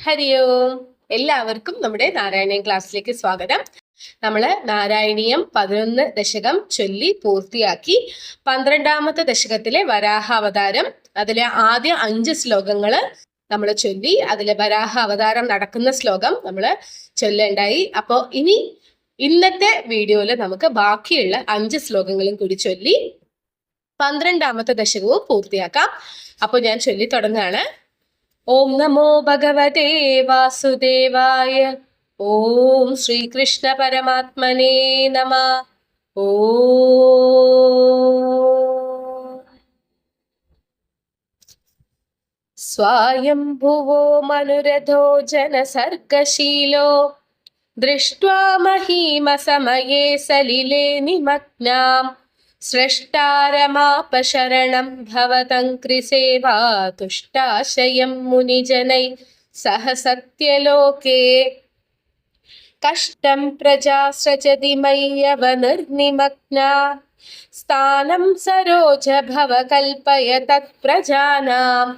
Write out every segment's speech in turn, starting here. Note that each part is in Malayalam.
ഹരി ഓം. എല്ലാവർക്കും നമ്മുടെ നാരായണീയം ക്ലാസ്സിലേക്ക് സ്വാഗതം. നമ്മൾ നാരായണീയം പതിനൊന്ന് ദശകം ചൊല്ലി പൂർത്തിയാക്കി പന്ത്രണ്ടാമത്തെ ദശകത്തിലെ വരാഹ അവതാരം അതിലെ ആദ്യ അഞ്ച് ശ്ലോകങ്ങൾ നമ്മൾ ചൊല്ലി അതിലെ വരാഹ അവതാരം നടക്കുന്ന ശ്ലോകം നമ്മൾ ചൊല്ലേണ്ടായി. അപ്പോൾ ഇനി ഇന്നത്തെ വീഡിയോയിൽ നമുക്ക് ബാക്കിയുള്ള അഞ്ച് ശ്ലോകങ്ങളും കൂടി ചൊല്ലി പന്ത്രണ്ടാമത്തെ ദശകവും പൂർത്തിയാക്കാം. അപ്പോൾ ഞാൻ ചൊല്ലി തുടങ്ങുകയാണ് ॐ नमो भगवते वासुदेवाय। ॐ श्रीकृष्णपरमात्मने नमः। स्वायम्भुवो मनुरथो जनसर्गशीलो। दृष्ट्वा महीमसमये सलिले निमग्नाम्। स्रष्टारमापशरणं भवतं कृसेवा तुष्टाशयं मुनिजनैः सह सत्यलोके कष्टं प्रजा सृजति मय्यवनिर्निमग्ना स्थानं सरोज भव कल्पय तत्प्रजानाम्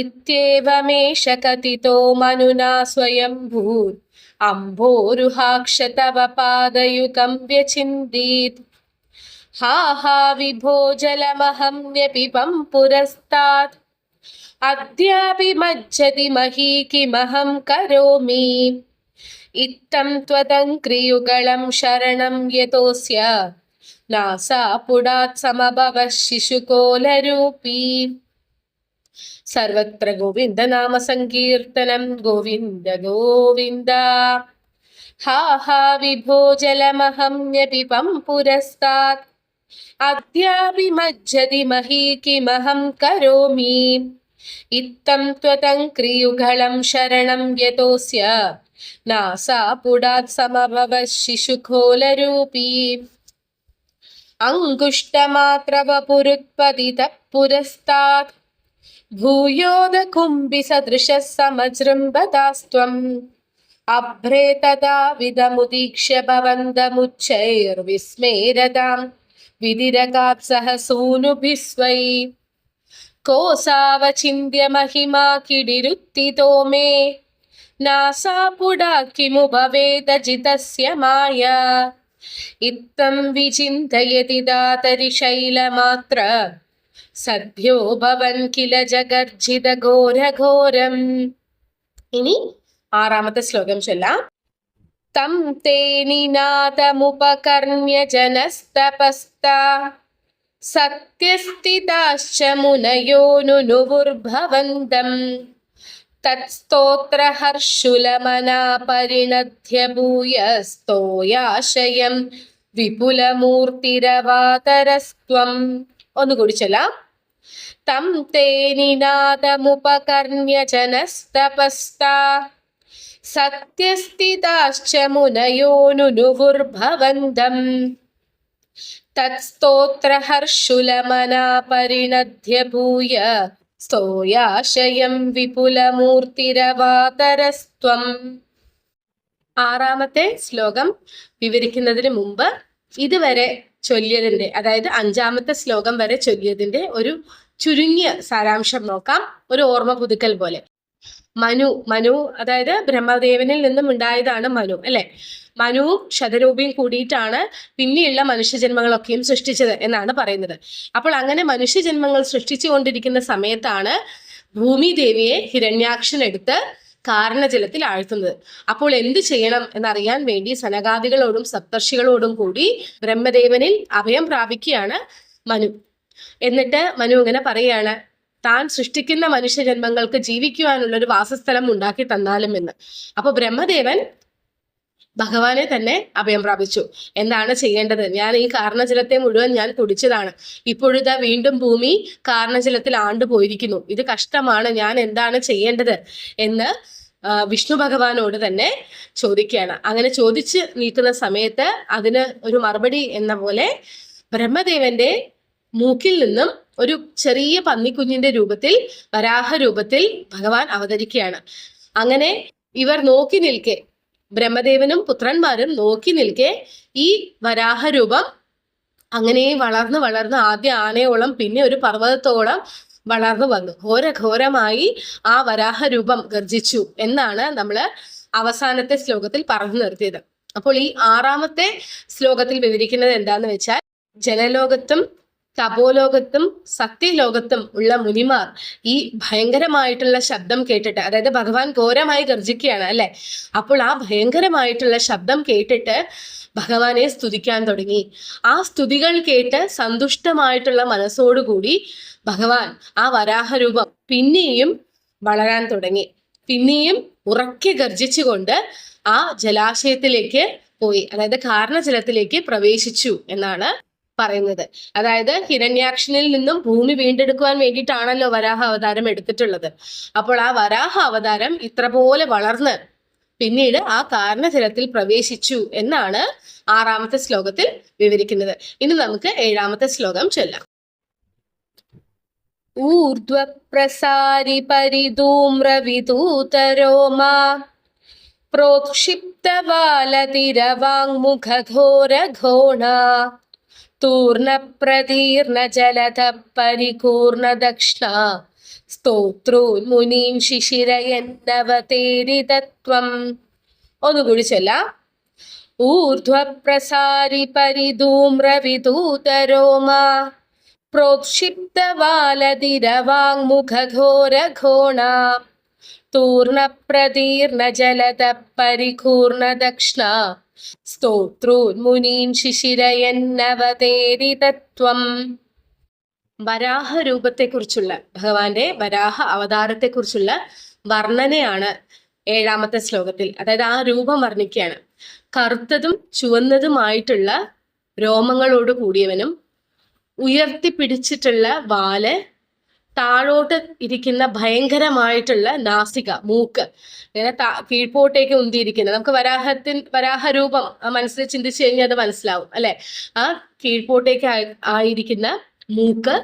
इत्येवमेष कथितो मनुना स्वयम्भूत् अम्भोरुहाक्ष तव पादयुगं व्यचिन्दीत् हा हा विभो जलमहं व्यपिबं पुरस्तात् अद्यापि मज्जति मही किमहं करोमि इत्थं त्वदङ्क्रियुगलं शरणं यतोऽस्य नासापुडात् समभवः शिशुकोलरूपी सर्वत्र गोविन्दनामसङ्कीर्तनं गोविन्द गोविन्द हा हा विभो जलमहं व्यपिबं അദ്യാപി മജ്ജതി മഹീ കിമഹം കരോമി. ഇത്തം ത്വതം ക്രിയുഗളം ശരണം യതോസ്യ നാസാപുടാത് സമഭവ ശിശുഖോലരൂപീ. അങ്കുഷ്ടമാത്രവപുരുത്പതിതഃ പുരസ്താത് ഭൂയോദകുംഭിസദൃശ സമജൃംഭതാസ്ത്വം അഭ്രേ തഥാ വിധമുദീക്ഷ്യ ഭവന്തമുച്ചൈർവിസ്മേരതാം. विदिरकाप्सः सूनुभिः स्वै कोऽसावचिन्त्य महिमा किडिरुत्थितो मे नासापुडा किमु भवेदजितस्य माया इत्थं विचिन्तयति दातरि शैलमात्र സദ്യോ ഭവൻ കില ജഗർജിത ഘോരഘോരം ഇനി ആറാമത്തെ ശ്ലോകം ചൊല്ലാം തം തേ നിനാദമുപകർണ്യ ജനസ്തപസ്ത സത്യസ്ഥിതാശ്ച മുനയോനുനുവുർഭവന്തം തത്സ്തോത്രഹർഷുലമനാ പരിണധ്യ ഭൂയസ്തോയാശയം വിപുലമൂർത്തിരവാതരസ്ത്വം ഒന്നുകൂടി ചൊല്ലാം. തം തേ നിനാദമുപകർണ്യ ജനസ്തപസ്ത സത്യസ്ഥിതാശ്ച മുനയോനുനുവുർഭവന്തം തത്സ്തോത്രഹർഷുലമനാ പരിണധ്യ ഭൂയ സ്തോയാശയം വിപുലമൂർത്തിരവാതരസ്ത്വം ആറാമത്തെ ശ്ലോകം വിവരിക്കുന്നതിന് മുമ്പ് ഇതുവരെ ചൊല്ലിയതിന്റെ അതായത് അഞ്ചാമത്തെ ശ്ലോകം വരെ ചൊല്ലിയതിന്റെ ഒരു ചുരുങ്ങിയ സാരാംശം നോക്കാം. ഒരു ഓർമ്മ പുതുക്കൽ പോലെ. മനു മനു അതായത് ബ്രഹ്മദേവനിൽ നിന്നും ഉണ്ടായതാണ് മനു അല്ലെ? മനു ശതരൂപിയും കൂടിയിട്ടാണ് പിന്നെയുള്ള മനുഷ്യജന്മങ്ങളൊക്കെയും സൃഷ്ടിച്ചത് എന്നാണ് പറയുന്നത്. അപ്പോൾ അങ്ങനെ മനുഷ്യജന്മങ്ങൾ സൃഷ്ടിച്ചുകൊണ്ടിരിക്കുന്ന സമയത്താണ് ഭൂമി ദേവിയെ ഹിരണ്യാക്ഷൻ എടുത്ത് കാരണജലത്തിൽ ആഴ്ത്തുന്നത്. അപ്പോൾ എന്ത് ചെയ്യണം എന്നറിയാൻ വേണ്ടി സനകാദികളോടും സപ്തർഷികളോടും കൂടി ബ്രഹ്മദേവനിൽ അഭയം പ്രാപിക്കുകയാണ് മനു. എന്നിട്ട് മനു ഇങ്ങനെ പറയാണ് താൻ സൃഷ്ടിക്കുന്ന മനുഷ്യജന്മങ്ങൾക്ക് ജീവിക്കുവാനുള്ള ഒരു വാസസ്ഥലം ഉണ്ടാക്കി തന്നാലും എന്ന്. അപ്പൊ ബ്രഹ്മദേവൻ ഭഗവാനെ തന്നെ അഭയം പ്രാപിച്ചു. എന്താണ് ചെയ്യേണ്ടത്? ഞാൻ ഈ കാരണജലത്തെ മുഴുവൻ ഞാൻ കുടിച്ചതാണ്. ഇപ്പോഴിതാ വീണ്ടും ഭൂമി കാരണജലത്തിൽ ആണ്ടു പോയിരിക്കുന്നു ഇത് കഷ്ടമാണ്. ഞാൻ എന്താണ് ചെയ്യേണ്ടത്? എന്ന് വിഷ്ണു ഭഗവാനോട് തന്നെ ചോദിക്കുകയാണ്. അങ്ങനെ ചോദിച്ച് നിൽക്കുന്ന സമയത്ത് അതിന് ഒരു മറുപടി എന്ന പോലെ ബ്രഹ്മദേവന്റെ മൂക്കിൽ നിന്നും ഒരു ചെറിയ പന്നിക്കുഞ്ഞിന്റെ രൂപത്തിൽ വരാഹ രൂപത്തിൽ ഭഗവാൻ അവതരിക്കുകയാണ്. അങ്ങനെ ഇവർ നോക്കി നിൽക്കെ ബ്രഹ്മദേവനും പുത്രന്മാരും നോക്കി നിൽക്കെ ഈ വരാഹ രൂപം അങ്ങനെ വളർന്ന് വളർന്ന് ആദ്യ ആനയോളം പിന്നെ ഒരു പർവതത്തോളം വളർന്നു വന്നു. ഘോരഘോരമായി ആ വരാഹ രൂപം ഗർജിച്ചു എന്നാണ് നമ്മൾ അവസാനത്തെ ശ്ലോകത്തിൽ പറഞ്ഞു നിർത്തിയത്. അപ്പോൾ ഈ ആറാമത്തെ ശ്ലോകത്തിൽ വിവരിക്കുന്നത് എന്താന്ന് വെച്ചാൽ ജനലോകത്തും തപോലോകത്തും സത്യലോകത്തും ഉള്ള മുനിമാർ ഈ ഭയങ്കരമായിട്ടുള്ള ശബ്ദം കേട്ടിട്ട് അതായത് ഭഗവാൻ ഘോരമായി ഗർജിക്കുകയാണ് അല്ലെ? അപ്പോൾ ആ ഭയങ്കരമായിട്ടുള്ള ശബ്ദം കേട്ടിട്ട് ഭഗവാനെ സ്തുതിക്കാൻ തുടങ്ങി. ആ സ്തുതികൾ കേട്ട് സന്തുഷ്ടമായിട്ടുള്ള മനസ്സോടുകൂടി ഭഗവാൻ ആ വരാഹരൂപം പിന്നെയും വളരാൻ തുടങ്ങി. പിന്നെയും ഉറക്കെ ഗർജിച്ചുകൊണ്ട് ആ ജലാശയത്തിലേക്ക് പോയി. അതായത് കാരണജലത്തിലേക്ക് പ്രവേശിച്ചു എന്നാണ് പറയുന്നത് അതായത് ഹിരണ്യാക്ഷനിൽ നിന്നും ഭൂമി വീണ്ടെടുക്കുവാൻ വേണ്ടിയിട്ടാണല്ലോ വരാഹ അവതാരം എടുത്തിട്ടുള്ളത് അപ്പോൾ ആ വരാഹ അവതാരം ഇത്ര പോലെ വളർന്ന് പിന്നീട് ആ കാരണജലത്തിൽ പ്രവേശിച്ചു എന്നാണ് ആറാമത്തെ ശ്ലോകത്തിൽ വിവരിക്കുന്നത് ഇനി നമുക്ക് ഏഴാമത്തെ ശ്ലോകം ചൊല്ലാം ഊർധ്വപ്രസാരി പരിധൂമ്രവിദൂതരോമാ प्रोक्षिप्तवालतिरवाङ्मुखघोरघोणा തൂർണപ്രതീർണജലധപരികൂർണദക്ഷ സ്തോത്രോന്മുനീം ശിശിരയെന്നവതേരിതത്വം ഒന്നുകൂടി ചൊല്ലാം. ഊർധ്വപ്രസാരി പരിധൂമ്രവിധൂതരോമ പ്രോക്ഷിപ്തവാലതിരവാങ്മുഖഘോരഘോണ. തൂർണപ്രതീർണജലധപരികൂർണദക്ഷ സ്തോത്രോന്മുനീം ശിശിരയന്നവതേരിതത്വം വരാഹ രൂപത്തെക്കുറിച്ചുള്ള ഭഗവാന്റെ വരാഹ അവതാരത്തെക്കുറിച്ചുള്ള വർണനയാണ് ഏഴാമത്തെ ശ്ലോകത്തിൽ. അതായത് ആ രൂപം വർണിക്കുകയാണ്. കറുത്തതും ചുവന്നതുമായിട്ടുള്ള രോമങ്ങളോട് കൂടിയവനും ഉയർത്തിപ്പിടിച്ചിട്ടുള്ള വാൽ താഴോട്ട് ഇരിക്കുന്ന ഭയങ്കരമായിട്ടുള്ള നാസിക മൂക്ക്. ഇങ്ങനെ താ കീഴ്പോട്ടേക്ക് ഉന്തിയിരിക്കുന്നത്. നമുക്ക് വരാഹത്തിൻ വരാഹരൂപം മനസ്സിൽ ചിന്തിച്ചു കഴിഞ്ഞാൽ അത് മനസ്സിലാവും അല്ലെ? ആ കീഴ്പോട്ടേക്ക് ആയിരിക്കുന്ന മൂക്ക്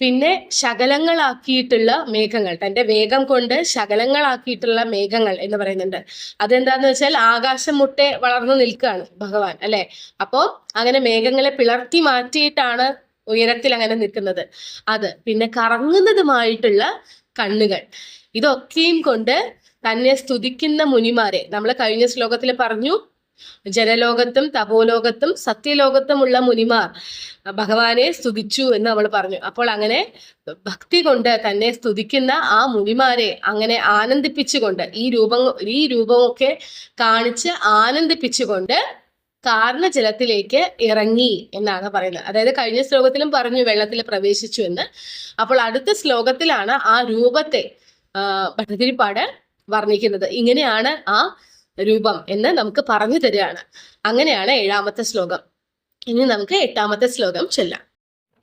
പിന്നെ ശകലങ്ങളാക്കിയിട്ടുള്ള മേഘങ്ങൾ. തന്റെ വേഗം കൊണ്ട് ശകലങ്ങളാക്കിയിട്ടുള്ള മേഘങ്ങൾ എന്ന് പറയുന്നുണ്ട്. അതെന്താന്ന് വെച്ചാൽ ആകാശം മുട്ടെ വളർന്നു നിൽക്കുകയാണ് ഭഗവാൻ അല്ലെ? അപ്പോ അങ്ങനെ മേഘങ്ങളെ പിളർത്തി മാറ്റിയിട്ടാണ് ഉയരത്തിൽ അങ്ങനെ നിൽക്കുന്നത്. അത് പിന്നെ കറങ്ങുന്നതുമായിട്ടുള്ള കണ്ണുകൾ. ഇതൊക്കെയും കൊണ്ട് തന്നെ സ്തുതിക്കുന്ന മുനിമാരെ നമ്മൾ കഴിഞ്ഞ ശ്ലോകത്തിൽ പറഞ്ഞു ജനലോകത്തും തപോലോകത്തും സത്യലോകത്തുമുള്ള മുനിമാർ ഭഗവാനെ സ്തുതിച്ചു എന്ന് നമ്മൾ പറഞ്ഞു. അപ്പോൾ അങ്ങനെ ഭക്തി കൊണ്ട് തന്നെ സ്തുതിക്കുന്ന ആ മുനിമാരെ അങ്ങനെ ആനന്ദിപ്പിച്ചുകൊണ്ട് ഈ രൂപം ഈ രൂപമൊക്കെ കാണിച്ച് ആനന്ദിപ്പിച്ചുകൊണ്ട് കാരണജലത്തിലേക്ക് ഇറങ്ങി എന്നാണ് പറയുന്നത്. അതായത് കഴിഞ്ഞ ശ്ലോകത്തിലും പറഞ്ഞു വെള്ളത്തിൽ പ്രവേശിച്ചു എന്ന്. അപ്പോൾ അടുത്ത ശ്ലോകത്തിലാണ് ആ രൂപത്തെ ഭട്ടതിരിപ്പാട് വർണിക്കുന്നത്. ഇങ്ങനെയാണ് ആ രൂപം എന്ന് നമുക്ക് പറഞ്ഞു തരികയാണ്. അങ്ങനെയാണ് ഏഴാമത്തെ ശ്ലോകം. ഇനി നമുക്ക് എട്ടാമത്തെ ശ്ലോകം ചൊല്ലാം.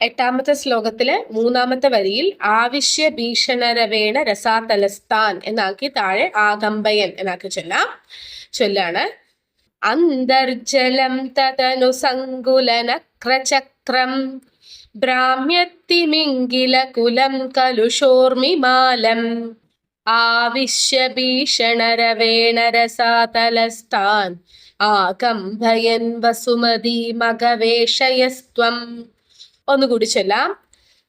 എട്ടാമത്തെ ശ്ലോകത്തിലെ മൂന്നാമത്തെ വരിയിൽ ആവശ്യ ഭീഷണരവേണ രസാതലസ്ഥാൻ എന്നാക്കി താഴെ ആകമ്പയൻ എന്നാക്കി ചൊല്ലാം. ചൊല്ലാണ് അന്തർജലം തതനു സങ്കുലനക്രചക്രം ഭ്രാമ്യത്തിമിങ്കിലകുലം കലുഷോർമിമാലം. ആവിശ്യ ഭീഷണരവേണരസാതലസ്ഥാൻ ആകംഭയൻ വസുമതി മകവേഷയസ്ത്വം. ഒന്നുകൂടി ചൊല്ലാം.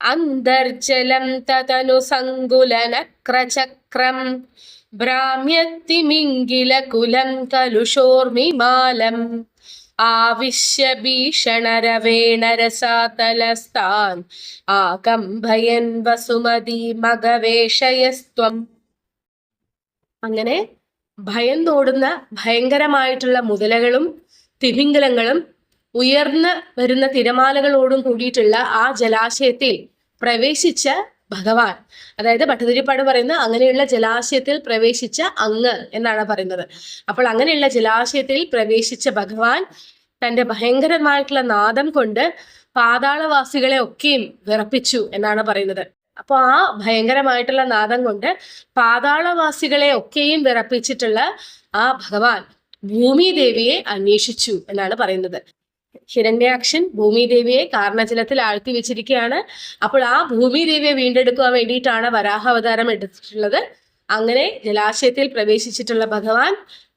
അന്തർജലം തതനു സങ്കുലനക്രചക്രം ഭ്രാമ്യത്തിമിങ്കിലകുലം കലുഷോർമിമാലം ആവിശ്യ ഭീഷണരവേണരസാതലസ്ഥാൻ ആകംഭയൻ വസുമതി മകവേഷയസ്ത്വം. അങ്ങനെ ഭയന്നോടുന്ന ഭയങ്കരമായിട്ടുള്ള മുതലകളും തിമിംഗലങ്ങളും ഉയർന്ന് വരുന്ന തിരമാലകളോടും കൂടിയിട്ടുള്ള ആ ജലാശയത്തിൽ പ്രവേശിച്ച ഭഗവാൻ. അതായത് ഭട്ടതിരിപ്പാട് പറയുന്ന അങ്ങനെയുള്ള ജലാശയത്തിൽ പ്രവേശിച്ച അങ്ങ് എന്നാണ് പറയുന്നത്. അപ്പോൾ അങ്ങനെയുള്ള ജലാശയത്തിൽ പ്രവേശിച്ച ഭഗവാൻ തന്റെ ഭയങ്കരമായിട്ടുള്ള നാദം കൊണ്ട് പാതാളവാസികളെ ഒക്കെയും വിറപ്പിച്ചു എന്നാണ് പറയുന്നത്. അപ്പോൾ ആ ഭയങ്കരമായിട്ടുള്ള നാദം കൊണ്ട് പാതാളവാസികളെ ഒക്കെയും വിറപ്പിച്ചിട്ടുള്ള ആ ഭഗവാൻ ഭൂമി ദേവിയെ അന്വേഷിച്ചു എന്നാണ് പറയുന്നത്. ഹിരണ്യാക്ഷൻ ഭൂമിദേവിയെ കാരണജലത്തിൽ ആഴ്ത്തി വെച്ചിരിക്കുകയാണ്. അപ്പോൾ ആ ഭൂമിദേവിയെ വീണ്ടെടുക്കാൻ വേണ്ടിയിട്ടാണ് വരാഹാവതാരം എടുത്തിട്ടുള്ളത്. അങ്ങനെ ജലാശയത്തിൽ പ്രവേശിച്ചിട്ടുള്ള ഭഗവാൻ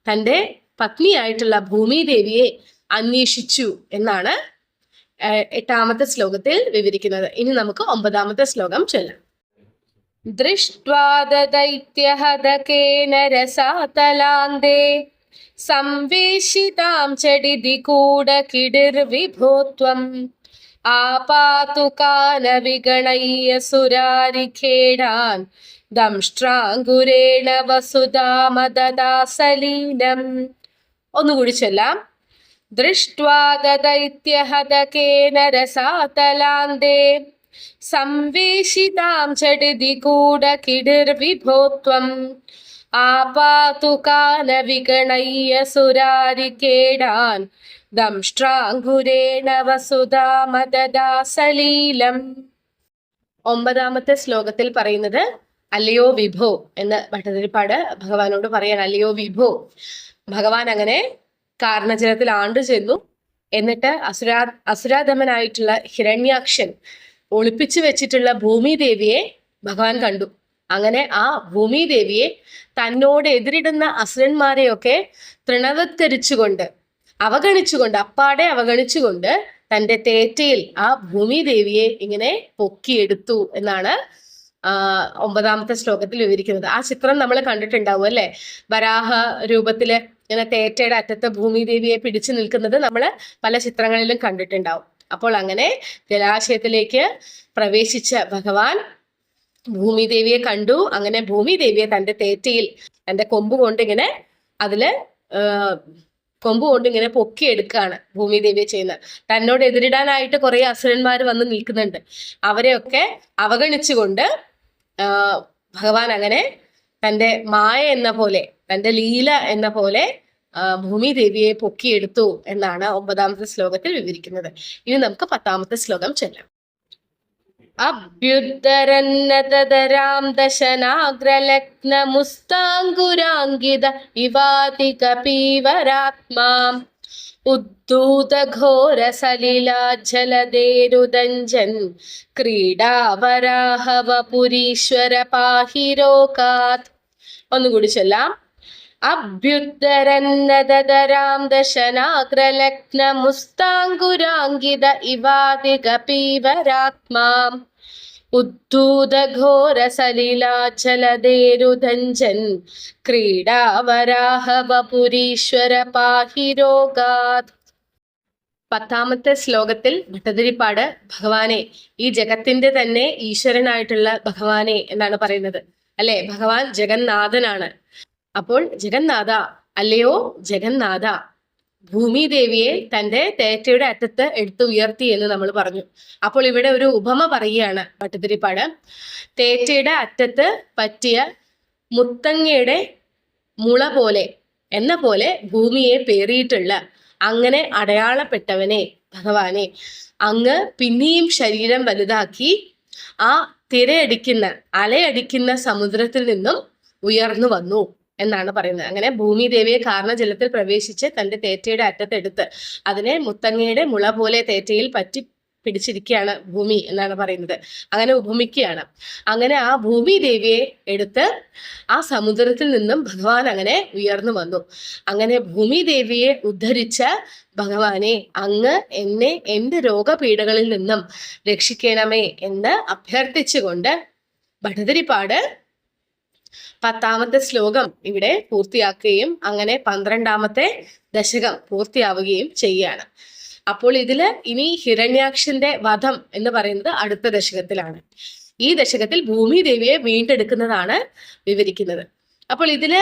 തന്റെ പത്നിയായിട്ടുള്ള ഭൂമിദേവിയെ അന്വേഷിച്ചു എന്നാണ് എട്ടാമത്തെ ശ്ലോകത്തിൽ വിവരിക്കുന്നത്. ഇനി നമുക്ക് ഒമ്പതാമത്തെ ശ്ലോകം ചൊല്ലാം. ദൃഷ്ട്വാദൈത്യഹതകേന രസാതലാന്തേ സംവേശിതാം ചടിതി കൂടകിടിർ വിഭോത്വം. ആപാതു സുരാരി ഖേടാൻ. ദംഷ്ട്രാങ്കുരേണ വസുധാമദാസലീനം ഒന്നുകൂടി ചൊല്ലാം. ദൃഷ്ട്വാദൈത്യഹതകേനരസാതലാന്തേ സംവേശിതാം ചടിതി കൂടകിടിർ വിഭോത്വം. ആപാതു കാനവിഗണയ്യ സുരാരിക്കേടാൻ ഒമ്പതാമത്തെ ശ്ലോകത്തിൽ പറയുന്നത് അല്ലയോ വിഭോ എന്ന് ഭട്ടതിരിപ്പാട് ഭഗവാനോട് പറയാൻ അല്ലയോ വിഭോ ഭഗവാൻ അങ്ങനെ കാരണജലത്തിൽ ആണ്ടു ചെന്നു. എന്നിട്ട് അസുരാ അസുരാധമനായിട്ടുള്ള ഹിരണ്യാക്ഷൻ ഒളിപ്പിച്ചു വെച്ചിട്ടുള്ള ഭൂമിദേവിയെ ഭഗവാൻ കണ്ടു. അങ്ങനെ ആ ഭൂമിദേവിയെ തന്നോട് എതിരിടുന്ന അസുരന്മാരെയൊക്കെ തൃണവത്കരിച്ചുകൊണ്ട് അവഗണിച്ചുകൊണ്ട് അപ്പാടെ അവഗണിച്ചുകൊണ്ട് തന്റെ തേറ്റയിൽ ആ ഭൂമിദേവിയെ ഇങ്ങനെ പൊക്കിയെടുത്തു എന്നാണ് ഒമ്പതാമത്തെ ശ്ലോകത്തിൽ വിവരിക്കുന്നത്. ആ ചിത്രം നമ്മൾ കണ്ടിട്ടുണ്ടാവും അല്ലെ? വരാഹ രൂപത്തിൽ ഇങ്ങനെ തേറ്റയുടെ അറ്റത്ത് ഭൂമിദേവിയെ പിടിച്ചു നിൽക്കുന്നത് നമ്മൾ പല ചിത്രങ്ങളിലും കണ്ടിട്ടുണ്ടാവും. അപ്പോൾ അങ്ങനെ ജലാശയത്തിലേക്ക് പ്രവേശിച്ച ഭഗവാൻ ഭൂമിദേവിയെ കണ്ടു. അങ്ങനെ ഭൂമിദേവിയെ തന്റെ തേറ്റയിൽ തന്റെ കൊമ്പ് കൊണ്ട് ഇങ്ങനെ അതിൽ കൊമ്പ് കൊണ്ട് ഇങ്ങനെ പൊക്കിയെടുക്കുകയാണ് ഭൂമിദേവിയെ ചെയ്യുന്നത്. തന്നോട് എതിരിടാനായിട്ട് കുറെ അസുരന്മാർ വന്ന് നിൽക്കുന്നുണ്ട്. അവരെയൊക്കെ അവഗണിച്ചുകൊണ്ട് ഭഗവാൻ അങ്ങനെ തന്റെ മായ എന്ന പോലെ തന്റെ ലീല എന്ന പോലെ ഭൂമിദേവിയെ പൊക്കിയെടുത്തു എന്നാണ് ഒമ്പതാമത്തെ ശ്ലോകത്തിൽ വിവരിക്കുന്നത്. ഇനി നമുക്ക് പത്താമത്തെ ശ്ലോകം ചൊല്ലാം. അഭ്യുദ്ധരന്നതരാം ദശനാഗ്രലഗ്നമുസ്താങ്കുരാങ്കിത ഇവാതി കപീവരാത്മാം ക്രീഡാവരാഹവ ക്രീഡാവരാഹവപുരീശ്വര പാഹിരോകാത് ഒന്നുകൂടി ചൊല്ലാം. അഭ്യുദ്ധരന്നതരാം ദശനാഗ്രലഗ്നമുസ്താങ്കുരാങ്കിത ഇവാതി കപീവരാത്മാം ഉദ്ധൂതഘോരസലിലാചലദേരുദഞ്ജൻ ക്രീഡാവരാഹവപുരീശ്വര പാഹിരോഗാത് പത്താമത്തെ ശ്ലോകത്തിൽ ഭട്ടതിരിപ്പാട് ഭഗവാനെ ഈ ജഗത്തിന്റെ തന്നെ ഈശ്വരനായിട്ടുള്ള ഭഗവാനെ എന്നാണ് പറയുന്നത്. അല്ലെ? ഭഗവാൻ ജഗന്നാഥനാണ്. അപ്പോൾ ജഗന്നാഥ അല്ലയോ ജഗന്നാഥ ഭൂമിദേവിയെ തന്റെ തേറ്റയുടെ അറ്റത്ത് എടുത്തു ഉയർത്തി എന്ന് നമ്മൾ പറഞ്ഞു. അപ്പോൾ ഇവിടെ ഒരു ഉപമ പറയുകയാണ് പട്ടുതിരിപ്പാട് തേറ്റയുടെ അറ്റത്ത് പറ്റിയ മുത്തങ്ങയുടെ മുള പോലെ എന്ന പോലെ ഭൂമിയെ പേറിയിട്ടുള്ള അങ്ങനെ അടയാളപ്പെട്ടവനെ ഭഗവാനെ അങ്ങ് പിന്നെയും ശരീരം വലുതാക്കി ആ തിരയടിക്കുന്ന അലയടിക്കുന്ന സമുദ്രത്തിൽ നിന്നും ഉയർന്നു വന്നു. എന്നാണ് പറയുന്നത്. അങ്ങനെ ഭൂമി ദേവിയെ കാരണജലത്തിൽ പ്രവേശിച്ച് തന്റെ തേറ്റയുടെ അറ്റത്തെടുത്ത് അതിനെ മുത്തങ്ങയുടെ മുള പോലെ തേറ്റയിൽ പറ്റി പിടിച്ചിരിക്കുകയാണ് ഭൂമി എന്നാണ് പറയുന്നത്. അങ്ങനെ ഉപമിക്കുകയാണ്. അങ്ങനെ ആ ഭൂമി ദേവിയെ എടുത്ത് ആ സമുദ്രത്തിൽ നിന്നും ഭഗവാൻ അങ്ങനെ ഉയർന്നു വന്നു. അങ്ങനെ ഭൂമി ദേവിയെ ഉദ്ധരിച്ച ഭഗവാനെ അങ്ങ് എന്നെ എന്റെ രോഗപീഠകളിൽ നിന്നും രക്ഷിക്കണമേ എന്ന് അഭ്യർത്ഥിച്ചുകൊണ്ട് ഭട്ടതിരിപ്പാട് പത്താമത്തെ ശ്ലോകം ഇവിടെ പൂർത്തിയാക്കുകയും അങ്ങനെ പന്ത്രണ്ടാമത്തെ ദശകം പൂർത്തിയാവുകയും ചെയ്യുകയാണ് അപ്പോൾ ഇതിൽ ഇനി ഹിരണ്യാക്ഷന്റെ വധം എന്ന് പറയുന്നത് അടുത്ത ദശകത്തിലാണ്. ഈ ദശകത്തിൽ ഭൂമി ദേവിയെ വീണ്ടെടുക്കുന്നതാണ് വിവരിക്കുന്നത്. അപ്പോൾ ഇതിൽ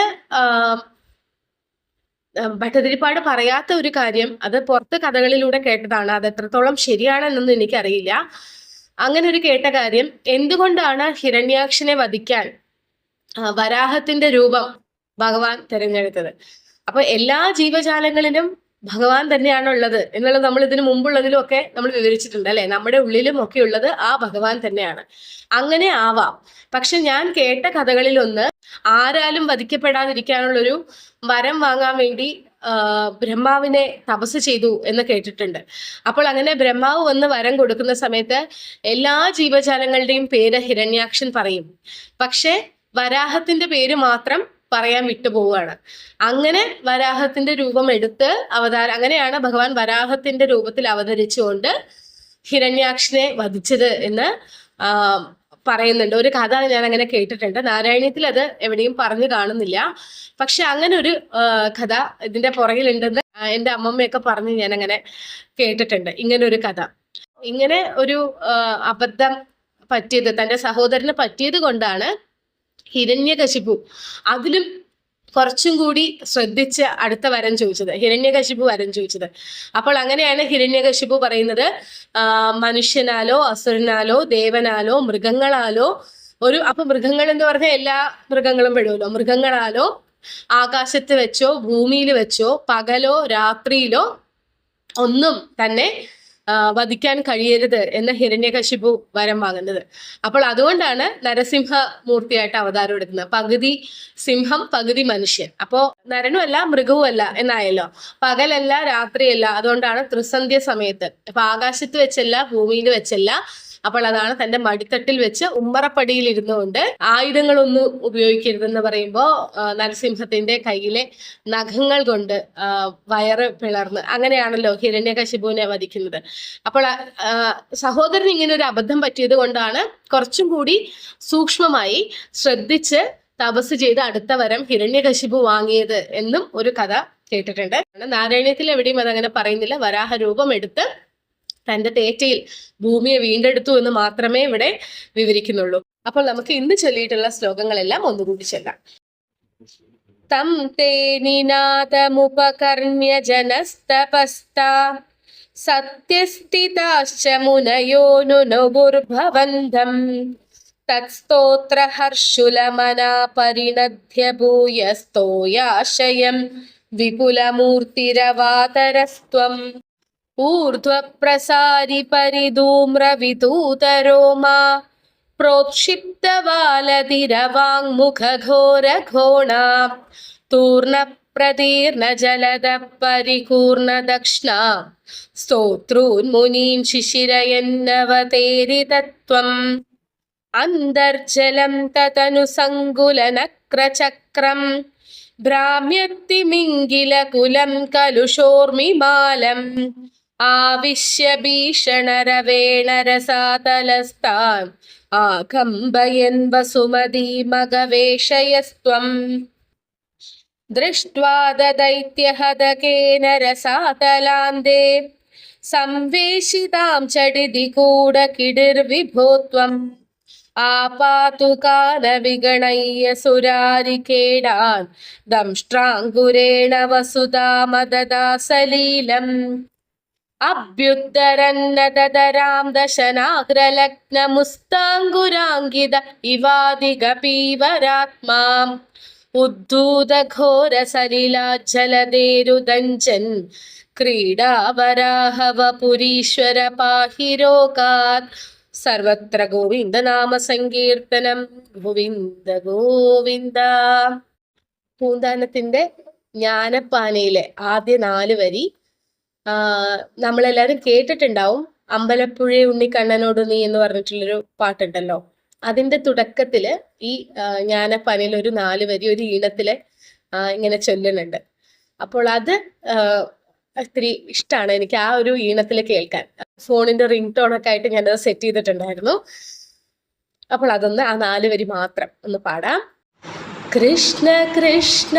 ഭട്ടതിരിപ്പാട് പറയാത്ത ഒരു കാര്യം അത് പുറത്ത് കഥകളിലൂടെ കേട്ടതാണ്. അത് എത്രത്തോളം ശരിയാണെന്നൊന്നും എനിക്കറിയില്ല. അങ്ങനെ ഒരു കേട്ട കാര്യം എന്തുകൊണ്ടാണ് ഹിരണ്യാക്ഷനെ വധിക്കാൻ വരാഹത്തിന്റെ രൂപം ഭഗവാൻ തിരഞ്ഞെടുത്തത്. അപ്പൊ എല്ലാ ജീവജാലങ്ങളിലും ഭഗവാൻ തന്നെയാണ് ഉള്ളത് എന്നുള്ളത് നമ്മൾ ഇതിനു മുമ്പുള്ളതിലും ഒക്കെ നമ്മൾ വിവരിച്ചിട്ടുണ്ട് അല്ലെ? നമ്മുടെ ഉള്ളിലും ഒക്കെ ഉള്ളത് ആ ഭഗവാൻ തന്നെയാണ്. അങ്ങനെ ആവാം. പക്ഷെ ഞാൻ കേട്ട കഥകളിൽ ഒന്ന് ആരാലും വധിക്കപ്പെടാതിരിക്കാനുള്ളൊരു വരം വാങ്ങാൻ വേണ്ടി ബ്രഹ്മാവിനെ തപസ് ചെയ്തു എന്ന് കേട്ടിട്ടുണ്ട്. അപ്പോൾ അങ്ങനെ ബ്രഹ്മാവ് വന്ന് വരം കൊടുക്കുന്ന സമയത്ത് എല്ലാ ജീവജാലങ്ങളുടെയും പേര് ഹിരണ്യാക്ഷൻ പറയും. പക്ഷെ വരാഹത്തിന്റെ പേര് മാത്രം പറയാൻ വിട്ടുപോവുകയാണ് അങ്ങനെ വരാഹത്തിന്റെ രൂപം എടുത്ത് അവതാര അങ്ങനെയാണ് ഭഗവാൻ വരാഹത്തിന്റെ രൂപത്തിൽ അവതരിച്ചുകൊണ്ട് ഹിരണ്യാക്ഷനെ വധിച്ചത് എന്ന് പറയുന്നുണ്ട്. ഒരു കഥ ഞാൻ അങ്ങനെ കേട്ടിട്ടുണ്ട്. നാരായണീയത്തിൽ അത് എവിടെയും പറഞ്ഞു കാണുന്നില്ല. പക്ഷെ അങ്ങനെ ഒരു കഥ ഇതിന്റെ പുറകിലുണ്ടെന്ന് എന്റെ അമ്മമ്മയൊക്കെ പറഞ്ഞ് ഞാൻ അങ്ങനെ കേട്ടിട്ടുണ്ട്. ഇങ്ങനെ ഒരു കഥ. ഇങ്ങനെ ഒരു അബദ്ധം പറ്റിയത് തന്റെ സഹോദരന് പറ്റിയത് കൊണ്ടാണ് ഹിരണ്യകശിപു. അതിലും കുറച്ചും കൂടി ശ്രദ്ധിച്ച് അടുത്ത വരം ചോദിച്ചത്. ഹിരണ്യകശിപു വരം ചോദിച്ചത്. അപ്പോൾ അങ്ങനെയാണ് ഹിരണ്യകശിപു പറയുന്നത് മനുഷ്യനാലോ അസുരനാലോ ദേവനാലോ മൃഗങ്ങളാലോ ഒരു അപ്പൊ മൃഗങ്ങൾ എന്ന് പറഞ്ഞാൽ എല്ലാ മൃഗങ്ങളും പെടുമല്ലോ മൃഗങ്ങളാലോ ആകാശത്ത് വെച്ചോ ഭൂമിയിൽ വെച്ചോ പകലോ രാത്രിയിലോ ഒന്നും തന്നെ വധിക്കാൻ കഴിയരുത് എന്ന ഹിരണ്യകശിപു വരം വാങ്ങുന്നത്. അപ്പോൾ അതുകൊണ്ടാണ് നരസിംഹ മൂർത്തിയായിട്ട് അവതാരം എടുക്കുന്നത്. പകുതി സിംഹം പകുതി മനുഷ്യൻ. അപ്പോ നരനുമല്ല മൃഗവുമല്ല എന്നായല്ലോ. പകലല്ല രാത്രിയല്ല. അതുകൊണ്ടാണ് ത്രിസന്ധ്യ സമയത്ത്. അപ്പൊ ആകാശത്ത് വെച്ചല്ല ഭൂമിയിൽ വെച്ചല്ല അപ്പോൾ അതാണ് തന്റെ മടിത്തട്ടിൽ വെച്ച് ഉമ്മറപ്പടിയിൽ ഇരുന്നുകൊണ്ട് ആയുധങ്ങളൊന്നും ഉപയോഗിക്കരുതെന്ന് പറയുമ്പോൾ നരസിംഹത്തിന്റെ കയ്യിലെ നഖങ്ങൾ കൊണ്ട് വയറ് പിളർന്ന് അങ്ങനെയാണല്ലോ ഹിരണ്യകശിപുവിനെ വധിക്കുന്നത്. അപ്പോൾ സഹോദരൻ ഇങ്ങനെ ഒരു അബദ്ധം പറ്റിയത് കൊണ്ടാണ് കുറച്ചും കൂടി സൂക്ഷ്മമായി ശ്രദ്ധിച്ച് തപസ് ചെയ്ത് അടുത്ത വരം ഹിരണ്യകശിപു വാങ്ങിയത് എന്നും ഒരു കഥ കേട്ടിട്ടുണ്ട്. നാരായണത്തിൽ എവിടെയും അതങ്ങനെ പറയുന്നില്ല. വരാഹ രൂപം എടുത്ത് തന്റെ തേറ്റയിൽ ഭൂമിയെ വീണ്ടെടുത്തു എന്ന് മാത്രമേ ഇവിടെ വിവരിക്കുന്നുള്ളൂ. അപ്പോൾ നമുക്ക് ഇന്ന് ചൊല്ലിയിട്ടുള്ള ശ്ലോകങ്ങളെല്ലാം ഒന്നുകൂടി ചെല്ലാം. തം തേ നിനാദമുപകർണ്യ ജനസ്തപസ്ത സത്യസ്ഥിതാശ്ച മുനയോനുനുബുർഭവന്തം പരിണദ്ധ്യ പരിണധ്യ ഭൂയസ്തോയാശയം വിപുലമൂർത്തിരവാതരസ്ത്വം ഊർധ്വപ്രസാരി പരിധൂമ്രവിതൂതരോമാ പ്രോക്ഷിപ്തവാലതിരവാങ്മുഖഘോരഘോണാ തൂർണപ്രതീർണ ജലദ പരികൂർണദക്ഷ്ണ സ്തോത്രൂന്മുനീൻ ശിശിരയന്നവതേരിതത്വം അന്തർജലം ആവിശ്യ ഭീഷണരവേണരസാതലസ്താൻ ആകമ്പയൻ വസുമതീമഗവേഷയസ്ത്വം ദൃഷ്ട്വാ ദൈത്യഹതകേന രസാതലാന്തേ സംവേശിതാം ചടിതി കൂടകിടിർവിഭോ ത്വം ആപാതു കാലവിഗണയ്യ സുരാരിക്കേടാൻ ദംഷ്ട്രാങ്കുരേണ വസുതാമദദാസലീലം. അഭ്യുദ്ധരന്നതരാം ദശനാഗ്രലഗ്നമുസ്താങ്കുരാങ്കിത ഇവാദികപീവരാത്മാം. ഉദ്ധൂതഘോരസലിലാജ്ജലദേരുദഞ്ചൻ ക്രീഡാവരാഹവ പുരീശ്വര പാഹിരോകാത് സർവത്ര ഗോവിന്ദ നാമ സങ്കീർത്തനം ഗോവിന്ദ ഗോവിന്ദ. പൂന്താനത്തിന്റെ ജ്ഞാനപ്പാനയിലെ ആദ്യ നാല് വരി ആ നമ്മളെല്ലാരും കേട്ടിട്ടുണ്ടാവും. അമ്പലപ്പുഴ ഉണ്ണിക്കണ്ണനോട് നീ എന്ന് പറഞ്ഞിട്ടുള്ളൊരു പാട്ടുണ്ടല്ലോ. അതിന്റെ തുടക്കത്തിൽ ഈ ഞാന ജ്ഞാനപ്പാനയിൽ ഒരു നാല് വരി ഒരു ഈണത്തിൽ ഇങ്ങനെ ചൊല്ലുന്നുണ്ട്. അപ്പോൾ അത് ഒത്തിരി ഇഷ്ടമാണ് എനിക്ക് ആ ഒരു ഈണത്തിൽ കേൾക്കാൻ. ഫോണിന്റെ റിംഗ് ടോൺ ഒക്കെ ആയിട്ട് ഞാനത് സെറ്റ് ചെയ്തിട്ടുണ്ടായിരുന്നു. അപ്പോൾ അതൊന്ന് ആ നാല് വരി മാത്രം ഒന്ന് പാടാം. കൃഷ്ണ കൃഷ്ണ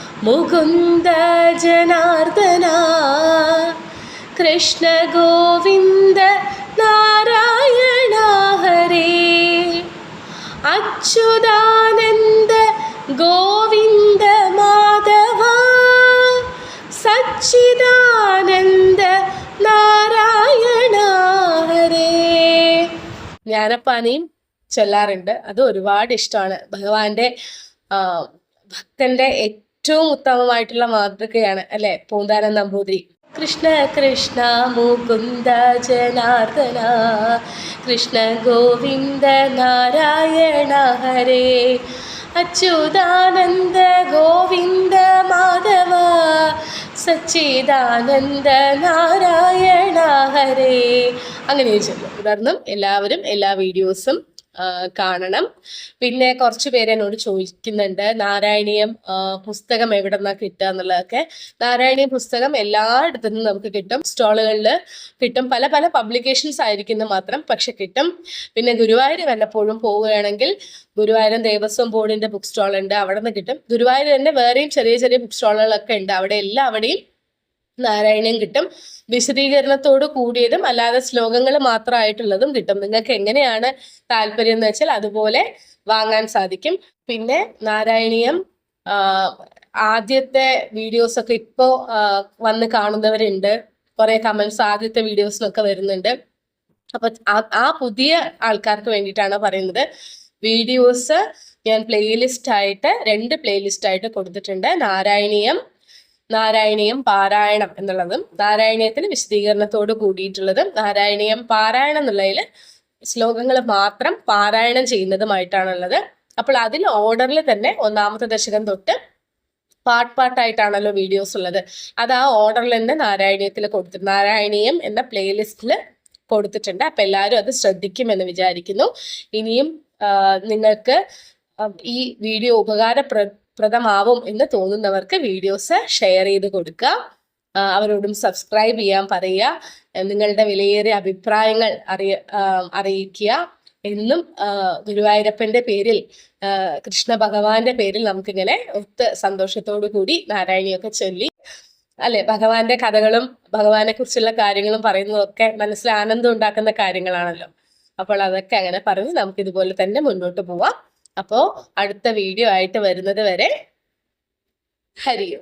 മുകുന്ദ ജനാർദന കൃഷ്ണ ഗോവിന്ദ നാരായണ ഹരേ. അച്യുതാനന്ദ ഗോവിന്ദ മാധവ സച്ചിദാനന്ദ നാരായണ ഹരേ. ജ്ഞാനപ്പാനിയും ചൊല്ലാറുണ്ട്. അത് ഒരുപാട് ഇഷ്ടമാണ്. ഭഗവാന്റെ ഭക്തന്റെ ഏറ്റവും ഉത്തമമായിട്ടുള്ള മാതൃകയാണ് അല്ലെ? പൂന്താനം നമ്പൂതിരി കൃഷ്ണ കൃഷ്ണ മുകുന്ദ ജനാർദ്ദന കൃഷ്ണ ഗോവിന്ദ നാരായണ ഹരേ. അച്യുതാനന്ദ ഗോവിന്ദ മാധവ സച്ചിദാനന്ദ നാരായണ ഹരേ. അങ്ങനെ ചൊല്ലും തുടർന്നും എല്ലാവരും എല്ലാ വീഡിയോസും കാണണം. പിന്നെ കുറച്ച് പേര് എന്നോട് ചോദിക്കുന്നുണ്ട് നാരായണീയം പുസ്തകം എവിടെ നിന്നാ കിട്ടുക എന്നുള്ളതൊക്കെ? നാരായണീയ പുസ്തകം എല്ലായിടത്തു നിന്നും നമുക്ക് കിട്ടും. സ്റ്റോളുകളിൽ കിട്ടും. പല പല പബ്ലിക്കേഷൻസ് ആയിരിക്കുന്ന മാത്രം പക്ഷെ കിട്ടും. പിന്നെ ഗുരുവായൂർ വല്ലപ്പോഴും പോവുകയാണെങ്കിൽ ഗുരുവായൂരം ദേവസ്വം ബോർഡിന്റെ ബുക്ക് സ്റ്റോൾ ഉണ്ട് അവിടെ നിന്ന് കിട്ടും. ഗുരുവായൂർ തന്നെ വേറെയും ചെറിയ ചെറിയ ബുക്ക് സ്റ്റോളുകളൊക്കെ ഉണ്ട്. അവിടെ എല്ലാവിടെയും നാരായണീയം കിട്ടും. വിശദീകരണത്തോട് കൂടിയതും അല്ലാതെ ശ്ലോകങ്ങൾ മാത്രമായിട്ടുള്ളതും കിട്ടും. നിങ്ങൾക്ക് എങ്ങനെയാണ് താല്പര്യം എന്ന് വെച്ചാൽ അതുപോലെ വാങ്ങാൻ സാധിക്കും. പിന്നെ നാരായണീയം ആദ്യത്തെ വീഡിയോസ് ഒക്കെ ഇപ്പോ വന്ന് കാണുന്നവരുണ്ട്. കുറെ കമന്റ്സ് ആദ്യത്തെ വീഡിയോസിലൊക്കെ വരുന്നുണ്ട്. അപ്പൊ ആ പുതിയ ആൾക്കാർക്ക് വേണ്ടിയിട്ടാണ് പറയുന്നത്. വീഡിയോസ് ഞാൻ പ്ലേലിസ്റ്റ് ആയിട്ട് രണ്ട് പ്ലേലിസ്റ്റ് ആയിട്ട് കൊടുത്തിട്ടുണ്ട്. നാരായണീയം നാരായണീയം പാരായണം എന്നുള്ളതും നാരായണീയത്തിന് വിശദീകരണത്തോട് കൂടിയിട്ടുള്ളതും നാരായണീയം പാരായണം എന്നുള്ളതിൽ ശ്ലോകങ്ങൾ മാത്രം പാരായണം ചെയ്യുന്നതുമായിട്ടാണുള്ളത്. അപ്പോൾ അതിൽ ഓർഡറിൽ തന്നെ ഒന്നാമത്തെ ദശകം തൊട്ട് പാട്ട് പാട്ടായിട്ടാണല്ലോ വീഡിയോസ് ഉള്ളത്. അത് ആ ഓർഡറിൽ തന്നെ നാരായണീയത്തിൽ കൊടുത്തു നാരായണീയം എന്ന പ്ലേലിസ്റ്റിൽ കൊടുത്തിട്ടുണ്ട്. അപ്പം എല്ലാവരും അത് ശ്രദ്ധിക്കുമെന്ന് വിചാരിക്കുന്നു. ഇനിയും നിങ്ങൾക്ക് ഈ വീഡിയോ ഉപകാരപ്ര പ്രദമാവും എന്ന് തോന്നുന്നവർക്ക് വീഡിയോസ് ഷെയർ ചെയ്ത് കൊടുക്കുക. അവരോടും സബ്സ്ക്രൈബ് ചെയ്യാൻ പറയുക. നിങ്ങളുടെ വിലയേറിയ അഭിപ്രായങ്ങൾ അറിയ അറിയിക്കുക. എന്നും ഗുരുവായൂരപ്പന്റെ പേരിൽ കൃഷ്ണ ഭഗവാന്റെ പേരിൽ നമുക്കിങ്ങനെ ഒത്ത് സന്തോഷത്തോടു കൂടി നാരായണിയൊക്കെ ചൊല്ലി അല്ലെ? ഭഗവാന്റെ കഥകളും ഭഗവാനെ കുറിച്ചുള്ള കാര്യങ്ങളും പറയുന്നതൊക്കെ മനസ്സിൽ ആനന്ദം ഉണ്ടാക്കുന്ന കാര്യങ്ങളാണല്ലോ. അപ്പോൾ അതൊക്കെ അങ്ങനെ പറഞ്ഞ് നമുക്ക് ഇതുപോലെ തന്നെ മുന്നോട്ട് പോവാം. അപ്പോൾ അടുത്ത വീഡിയോ ആയിട്ട് വരുന്നത് വരെ ഹരിയോ.